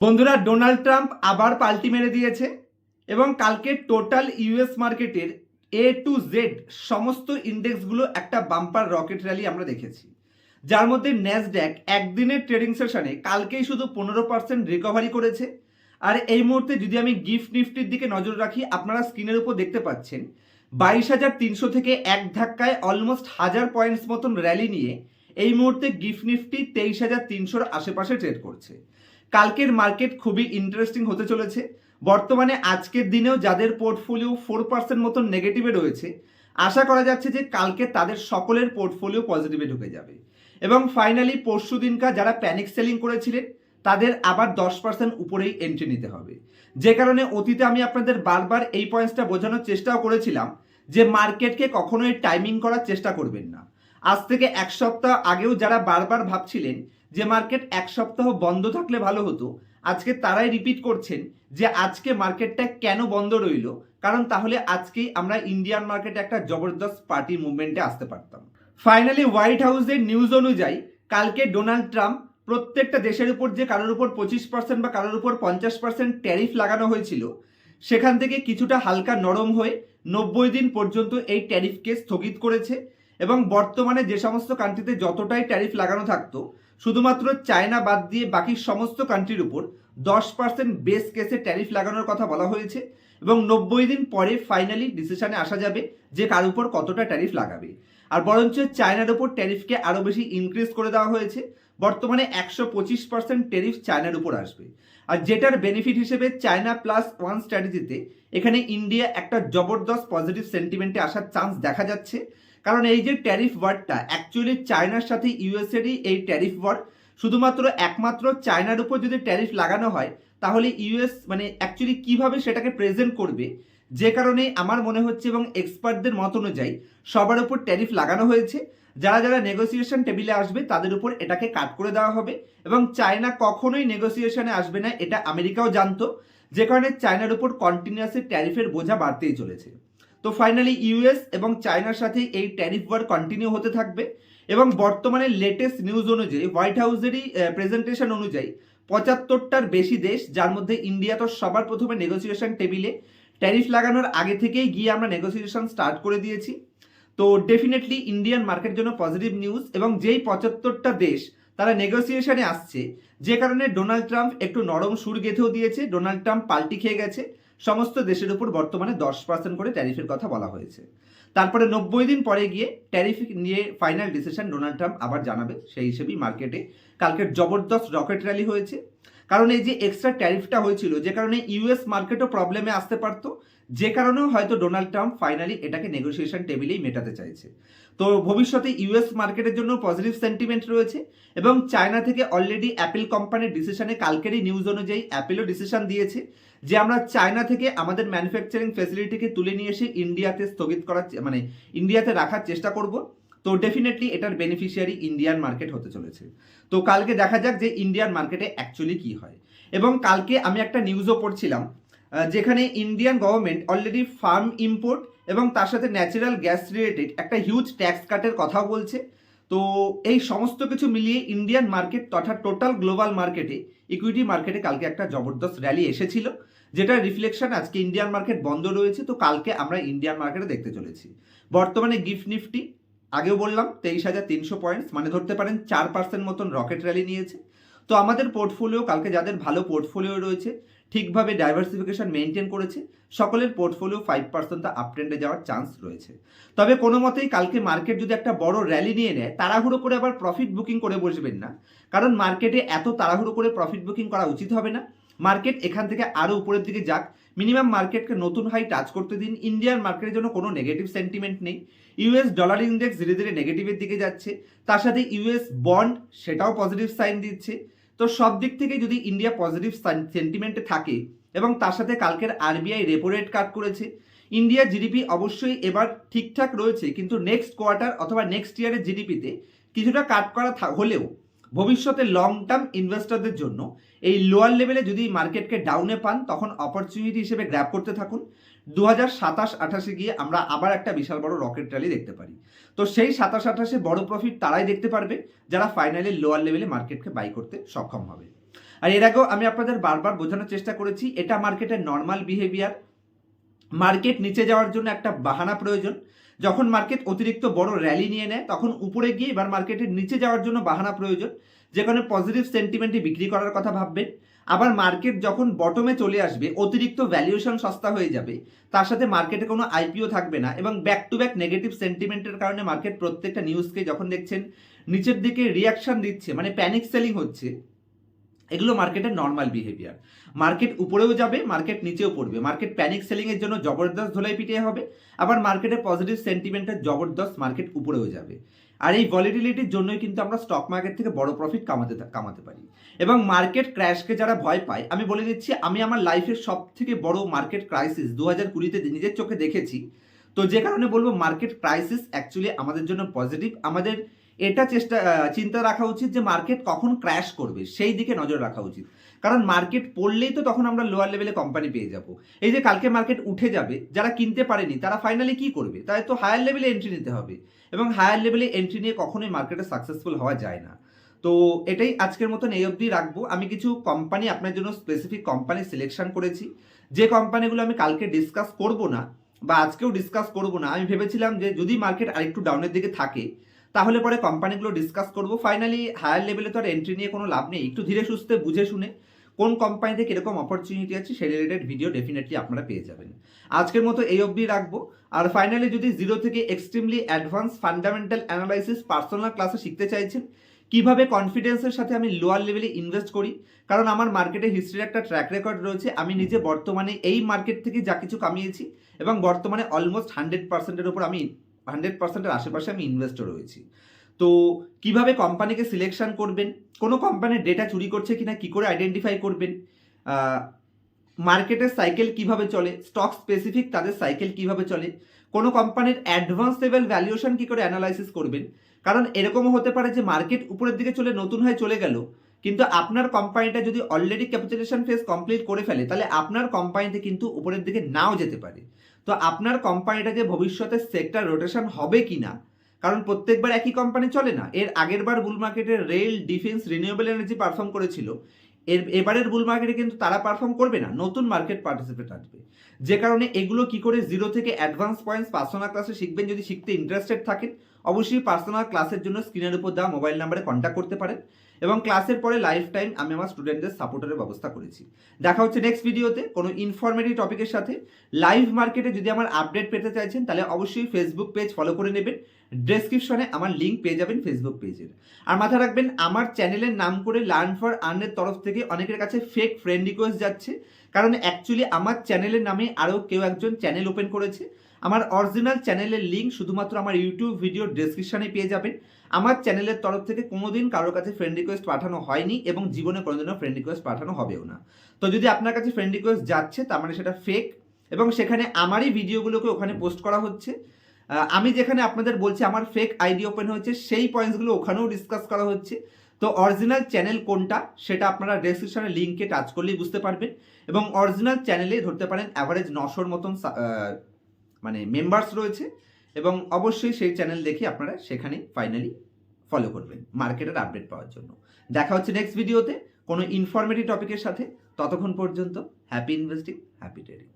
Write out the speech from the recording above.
বন্ধুরা, Donald Trump আবার পাল্টি মেরে দিয়েছে এবং কালকে টোটাল ইউএস মার্কেটের এ টু জেড সমস্ত ইন্ডেক্সগুলো একটা বাম্পার রকেট র্যালি আমরা দেখেছি। যার মধ্যে ন্যাসড্যাক একদিনের ট্রেডিং সেশনে কালকেই শুধু পনেরো পার্সেন্ট রিকভারি করেছে। আর এই মুহূর্তে যদি আমি গিফট নিফটির দিকে নজর রাখি, আপনারা স্ক্রিনের উপর দেখতে পাচ্ছেন, বাইশ হাজার তিনশো থেকে এক ধাক্কায় অলমোস্ট হাজার পয়েন্টস মতন র্যালি নিয়ে এই মুহূর্তে গিফট নিফটি তেইশ হাজার তিনশোর আশেপাশে ট্রেড করছে। কালকের মার্কেট খুবই ইন্টারেস্টিং হতে চলেছে। বর্তমানে আজকের দিনেও যাদের পোর্টফোলিও ফোর পার্সেন্ট মতন নেগেটিভে রয়েছে, আশা করা যাচ্ছে যে কালকে তাদের সকলের পোর্টফোলিও পজিটিভে ঢুকে যাবে। এবং ফাইনালি পরশু দিনকার যারা প্যানিক সেলিং করেছিলেন, তাদের আবার দশ পার্সেন্ট উপরেই এন্ট্রি নিতে হবে। যে কারণে অতীতে আমি আপনাদের বারবার এই পয়েন্টসটা বোঝানোর চেষ্টাও করেছিলাম যে মার্কেটকে কখনোই টাইমিং করার চেষ্টা করবেন না। আজ থেকে এক সপ্তাহ আগেও যারা বারবার ভাবছিলেন যে মার্কেট এক সপ্তাহ বন্ধ থাকলে ভালো হতো, আজকে তারাই রিপিট করছেন যে আজকে মার্কেটটা কেন বন্ধ রইল, কারণ তাহলে আজকেই আমরা ইন্ডিয়ান মার্কেটে একটা জবরদস্ত পার্টি মুভমেন্টে আসতে পারতাম। ফাইনালি হোয়াইট হাউসের নিউজ অনুযায়ী, কালকে ডোনাল্ড ট্রাম্প প্রত্যেকটা দেশের উপর যে কারোর উপর পঁচিশ পার্সেন্ট বা কারোর উপর পঞ্চাশ পার্সেন্ট ট্যারিফ লাগানো হয়েছিল, সেখান থেকে কিছুটা হালকা নরম হয়ে নব্বই দিন পর্যন্ত এই ট্যারিফকে স্থগিত করেছে এবং বর্তমানে যে সমস্ত কান্ট্রিতে যতটাই ট্যারিফ লাগানো থাকতো শুধুমাত্র চায়না বাদ দিয়ে বাকি সমস্ত কান্ট্রির উপর দশ পার্সেন্ট বেস কেসে ট্যারিফ লাগানোর কথা বলা হয়েছে এবং নব্বই দিন পরে ফাইনালি ডিসিশনে আসা যাবে যে কার উপর কতটা ট্যারিফ লাগাবে। আর বরঞ্চ চায়নার উপর ট্যারিফকে আরও বেশি ইনক্রিজ করে দেওয়া হয়েছে। বর্তমানে একশো পঁচিশ পার্সেন্ট ট্যারিফ চায়নার উপর আসবে। আর যেটার বেনিফিট হিসেবে চায়না প্লাস ওয়ান স্ট্র্যাটেজিতে এখানে ইন্ডিয়া একটা জবরদস্ত পজিটিভ সেন্টিমেন্টে আসার চান্স দেখা যাচ্ছে। কারণ এই যে ট্যারিফ ওয়ার্ডটা অ্যাকচুয়ালি চায়নার সাথে ইউএসএরই এই ট্যারিফ ওয়ার্ড শুধুমাত্র একমাত্র চায়নার উপর যদি ট্যারিফ লাগানো হয়, তাহলে ইউএস মানে অ্যাকচুয়ালি কীভাবে সেটাকে প্রেজেন্ট করবে? যে কারণে আমার মনে হচ্ছে এবং এক্সপার্টদের মত অনুযায়ী সবার উপর ট্যারিফ লাগানো হয়েছে। যারা যারা নেগোসিয়েশন টেবিলে আসবে, তাদের উপর এটাকে কাট করে দেওয়া হবে। এবং চায়না কখনোই নেগোসিয়েশনে আসবে না, এটা আমেরিকাও জানতো। যে কারণে চায়নার উপর কন্টিনিউয়াসলি ট্যারিফের বোঝা বাড়তেই চলেছে। তো ফাইনালি ইউএস এবং চায়নার সাথে এই ট্যারিফ ওয়ার কন্টিনিউ হতে থাকবে এবং বর্তমানে লেটেস্ট নিউজ অনুযায়ী হোয়াইট হাউসেরই প্রেজেন্টেশন অনুযায়ী পঁচাত্তরটার বেশি দেশ, যার মধ্যে ইন্ডিয়া তো সবার প্রথমে নেগোসিয়েশন টেবিলে ট্যারিফ লাগানোর আগে থেকেই গিয়ে আমরা নেগোসিয়েশন স্টার্ট করে দিয়েছি। তো ডেফিনেটলি ইন্ডিয়ান মার্কেট জন্য পজিটিভ নিউজ এবং যেই পঁচাত্তরটা দেশ তারা নেগোসিয়েশনে আসছে। যে কারণে ডোনাল্ড ট্রাম্প একটু নরম সুর গেঁথেও দিয়েছে। ডোনাল্ড ট্রাম্প পাল্টি খেয়ে গেছে। সমস্ত দেশের উপর বর্তমানে দশ পার্সেন্ট করে ট্যারিফের কথা বলা হয়েছে। তারপরে নব্বই দিন পরে গিয়ে ট্যারিফ নিয়ে ফাইনাল ডিসিশন ডোনাল্ড ট্রাম্প আবার জানাবে। সেই হিসেবেই মার্কেটে কালকের জবরদস্ত রকেট র্যালি হয়েছে। কারণ এই যে এক্সট্রা ট্যারিফটা হয়েছিল, যে কারণে ইউএস মার্কেটও প্রবলেমে আসতে পারতো, যে কারণেও হয়তো ডোনাল্ড ট্রাম্প ফাইনালি এটাকে নেগোসিয়েশন টেবিলেই মেটাতে চাইছে। তো ভবিষ্যতে ইউএস মার্কেটের জন্য পজিটিভ সেন্টিমেন্ট রয়েছে এবং চায়না থেকে অলরেডি অ্যাপেল কোম্পানির ডিসিশনে কালকেরই নিউজ অনুযায়ী অ্যাপেলও ডিসিশন দিয়েছে যে আমরা চায়না থেকে আমাদের ম্যানুফ্যাকচারিং ফেসিলিটিকে তুলে নিয়ে এসে ইন্ডিয়াতে স্থগিত করার মানে ইন্ডিয়াতে রাখার চেষ্টা করব। তো ডেফিনেটলি এটার বেনিফিশিয়ারি ইন্ডিয়ান মার্কেট হতে চলেছে। তো কালকে দেখা যাক যে ইন্ডিয়ান মার্কেটে অ্যাকচুয়ালি কি হয়। এবং কালকে আমি একটা নিউজও পড়ছিলাম যেখানে Indian government already farm import এবং তার সাথে ন্যাচারাল গ্যাস রিলেটেড একটা হিউজ ট্যাক্স কাটের কথাও বলছে। তো এই সমস্ত কিছু মিলিয়ে ইন্ডিয়ান মার্কেট তথা টোটাল গ্লোবাল মার্কেটে ইকুইটি মার্কেটে কালকে একটা জবরদস্ত র্যালি এসেছিল যেটা রিফ্লেকশন আজকে ইন্ডিয়ান মার্কেট বন্ধ রয়েছে। তো কালকে আমরা ইন্ডিয়ান মার্কেটে দেখতে চলেছি। বর্তমানে গিফট নিফটি আগেও বললাম, তেইশ হাজার তিনশো পয়েন্টস মানে ধরতে পারেন চার পার্সেন্ট মতন রকেট র্যালি নিয়েছে। তো আমাদের পোর্টফোলিও কালকে যাদের ভালো পোর্টফোলিও রয়েছে, ঠিকভাবে ডাইভার্সিফিকেশন মেনটেন করেছে, সকলের পোর্টফোলিও ফাইভ পার্সেন্ট আপ ট্রেন্ডে যাওয়ার চান্স রয়েছে। তবে কোনো মতেই কালকে মার্কেট যদি একটা বড় র্যালি নিয়ে নেয়, তাড়াহুড়ো করে আবার প্রফিট বুকিং করে বসবেন না। কারণ মার্কেটে এত তাড়াহুড়ো করে প্রফিট বুকিং করা উচিত হবে না। মার্কেট এখান থেকে আরও উপরের দিকে যাক। মিনিমাম মার্কেটকে নতুন হাই টাচ করতে দিন। ইন্ডিয়ান মার্কেটের জন্য কোনো নেগেটিভ সেন্টিমেন্ট নেই। ইউএস ডলার ইন্ডেক্স ধীরে ধীরে নেগেটিভের দিকে যাচ্ছে। তার সাথে ইউএস বন্ড সেটাও পজিটিভ সাইন দিচ্ছে। তো সব দিক থেকে যদি ইন্ডিয়া পজিটিভ সেন্টিমেন্টে থাকে এবং তার সাথে কালকের আরবিআই রেপো রেট কাট করেছে ইন্ডিয়ার জিডিপি অবশ্যই এবার ঠিকঠাক রয়েছে, কিন্তু নেক্সট কোয়ার্টার অথবা নেক্সট ইয়ারের জিডিপিতে কিছুটা কাট করা হলেও ভবিষ্যতে লং টার্ম ইনভেস্টরদের জন্য এই লোয়ার লেভেলে যদি মার্কেটকে ডাউনে পান, তখন অপরচুনিটি হিসেবে গ্র্যাব করতে থাকুন। দু হাজার সাতাশ আঠাশে গিয়ে আমরা আবার একটা বিশাল বড় রকেট র্যালি দেখতে পারি। তো সেই সাতাশ আঠাশে বড় প্রফিট তারাই দেখতে পারবে, যারা ফাইনালি লোয়ার লেভেলে মার্কেটকে বাই করতে সক্ষম হবে। আর এর আগেও আমি আপনাদের বারবার বোঝানোর চেষ্টা করেছি, এটা মার্কেটের নর্মাল বিহেভিয়ার মার্কেট নিচে যাওয়ার জন্য একটা বাহানা প্রয়োজন। যখন মার্কেট অতিরিক্ত বড় র্যালি নিয়ে নেয়, তখন উপরে গিয়ে এবার মার্কেটের নিচে যাওয়ার জন্য বাহানা প্রয়োজন। যেখানে পজিটিভ সেন্টিমেন্টে বিক্রি করার কথা ভাববেন আবার মার্কেট যখন বটমে চলে আসবে, অতিরিক্ত ভ্যালুয়েশন সস্তা হয়ে যাবে। তার সাথে মার্কেটে কোনো আইপিও থাকবে না এবং ব্যাক টু ব্যাক নেগেটিভ সেন্টিমেন্টের কারণে মার্কেট প্রত্যেকটা নিউজকে যখন দেখছেন, নিচের দিকে রিয়াকশন দিচ্ছে মানে প্যানিক সেলিং হচ্ছে, এগুলো মার্কেটের নর্মাল বিহেভিয়ার মার্কেট উপরেও যাবে মার্কেট নিচেও পড়বে। মার্কেট প্যানিক সেলিং এর জন্য জবরদস্ত ধোলাই পিটিয়ে হবে, আবার মার্কেটে পজিটিভ সেন্টিমেন্টের জবরদস্ত মার্কেট উপরেও যাবে। আর এই ভলিটিলিটির জন্যই কিন্তু আমরা স্টক মার্কেট থেকে বড় প্রফিট কামাতে কামাতে পারি। এবং মার্কেট ক্র্যাশকে যারা ভয় পায়, আমি বলে দিচ্ছি, আমি আমার লাইফের সব থেকে বড় মার্কেট ক্রাইসিস দু হাজার কুড়িতে নিজের চোখে দেখেছি, তো যে কারণে বলব মার্কেট ক্রাইসিস অ্যাকচুয়ালি আমাদের জন্য পজিটিভ আমাদের এটা চেষ্টা চিন্তা রাখা উচিত যে মার্কেট কখন ক্র্যাশ করবে, সেই দিকে নজর রাখা উচিত। কারণ মার্কেট পড়লেই তো তখন আমরা লোয়ার লেভেলে কোম্পানি পেয়ে যাব। এই যে কালকে মার্কেট উঠে যাবে, যারা কিনতে পারেনি, তারা ফাইনালি কি করবে? তাই তো হায়ার লেভেলে এন্ট্রি নিতে হবে এবং হায়ার লেভেলে এন্ট্রি নিয়ে কখনোই মার্কেটে সাকসেসফুল হওয়া যায় না। তো এটাই আজকের মতন এই অবধি রাখব। আমি কিছু কোম্পানি আপনার জন্য স্পেসিফিক কোম্পানি সিলেকশন করেছি। যে কোম্পানিগুলো আমি কালকে ডিসকাস করব না বা আজকেও ডিসকাস করব না, আমি ভেবেছিলাম যে যদি মার্কেট আরেকটু ডাউনের দিকে থাকে, তাহলে পরে কোম্পানিগুলো ডিসকাস করব। ফাইনালি হায়ার লেভেলে তো আর এন্ট্রি নিয়ে কোনো লাভ নেই। একটু ধীরে সুস্থে বুঝে শুনে কোন কোম্পানিতে কীরকম অপরচুনিটি আছে সেই রিলেটেড ভিডিও ডেফিনেটলি আপনারা পেয়ে যাবেন। আজকের মতো এই অবধি রাখব। আর ফাইনালি যদি জিরো থেকে extremely advance fundamental analysis personal ক্লাসে শিখতে চাইছেন, কীভাবে কনফিডেন্সের সাথে আমি লোয়ার লেভেলে ইনভেস্ট করি? কারণ আমার মার্কেটে হিস্ট্রির একটা ট্র্যাক রেকর্ড রয়েছে, আমি নিজে বর্তমানে এই মার্কেট থেকে যা কিছু কামিয়েছি এবং বর্তমানে অলমোস্ট হান্ড্রেড পার্সেন্টের উপর আমি হান্ড্রেড পার্সেন্টের আশেপাশে আমি ইনভেস্টর রয়েছি। তো কীভাবে কোম্পানিকে সিলেকশন করবেন? কোনো কোম্পানির ডেটা চুরি করছে কিনা? কি করে আইডেন্টিফাই করবেন? মার্কেটের সাইকেল কীভাবে চলে? স্টক স্পেসিফিক তাদের সাইকেল কীভাবে চলে? কোনো কোম্পানির অ্যাডভান্স লেভেল ভ্যালুয়েশন কি করে অ্যানালাইসিস করবেন? কারণ এরকমও হতে পারে যে মার্কেট উপরের দিকে চলে, নতুন হয়ে চলে গেল, কিন্তু আপনার কোম্পানিটা যদি অলরেডি ক্যাপিটালেশন ফেজ কমপ্লিট করে ফেলে, তাহলে আপনার কোম্পানিতে কিন্তু উপরের দিকে নাও যেতে পারে। তো আপনার কোম্পানিটা যে ভবিষ্যতে সেক্টর রোটেশন হবে কি না কারণ প্রত্যেকবার একই কোম্পানি চলে না। এর আগের বার বুল মার্কেটে rail defence renewable energy perform করেছিল। এর, এবারের বুল মার্কেটে কিন্তু তারা পারফর্ম করবে না, নতুন মার্কেট পার্টিসিপেট আসবে। যে কারণে এগুলো কি করে জিরো থেকে অ্যাডভান্স পয়েন্টস পার্সোনা ক্লাসে শিখবেন, যদি শিখতে ইন্টারেস্টেড থাকেন অবশ্যই পার্সোনাল ক্লাসের জন্য স্ক্রিনের উপর দেওয়া মোবাইল নাম্বারে কন্ট্যাক্ট করতে পারেন এবং ক্লাসের পরে লাইফ টাইম আমি আমার স্টুডেন্টদের সাপোর্টের ব্যবস্থা করেছি। দেখা হচ্ছে নেক্সট ভিডিওতে কোনো ইনফরমেটিভ টপিকের সাথে। লাইভ মার্কেটে যদি আমার আপডেট পেতে চাইছেন, তাহলে অবশ্যই ফেসবুক পেজ ফলো করে নেবেন। ডেসক্রিপশনে আমার লিঙ্ক পেয়ে যাবেন ফেসবুক পেজের আর মাথায় রাখবেন, আমার চ্যানেলের নাম করে লার্ন ফর আর্নের তরফ থেকে অনেকের কাছে ফেক ফ্রেন্ড রিকোয়েস্ট যাচ্ছে। কারণ অ্যাকচুয়ালি আমার চ্যানেলের নামে আরও কেউ একজন চ্যানেল ওপেন করেছে। আমার অরিজিনাল চ্যানেলের লিঙ্ক শুধুমাত্র আমার ইউটিউব ভিডিও ডেসক্রিপশনে পেয়ে যাবেন। আমার চ্যানেলের তরফ থেকে কোনোদিন কারোর কাছে ফ্রেন্ড রিকোয়েস্ট পাঠানো হয়নি এবং জীবনে কোনোদিনও ফ্রেন্ড রিকোয়েস্ট পাঠানো হবেও না। তো যদি আপনার কাছে ফ্রেন্ড রিকোয়েস্ট যাচ্ছে, তার মানে সেটা ফেক এবং সেখানে আমারই ভিডিওগুলোকে ওখানে পোস্ট করা হচ্ছে। আমি যেখানে আপনাদের বলছি, আমার ফেক আইডি ওপেন হয়েছে, সেই পয়েন্টসগুলো ওখানেও ডিসকাস করা হচ্ছে। তো অরিজিনাল চ্যানেল কোনটা, সেটা আপনারা ডেসক্রিপশনে লিঙ্কে টাচ করলেই বুঝতে পারবেন। এবং অরিজিনাল চ্যানেলে ধরতে পারেন অ্যাভারেজ নশোর মতন মানে মেম্বার্স রয়েছে এবং অবশ্যই সেই চ্যানেল দেখে আপনারা সেখানে ফাইনালি ফলো করবেন মার্কেটের আপডেট পাওয়ার জন্য। দেখা হচ্ছে নেক্সট ভিডিওতে কোনো ইনফরমেটিভ টপিকের সাথে। ততক্ষণ পর্যন্ত হ্যাপি ইনভেস্টিং হ্যাপি ট্রেডিং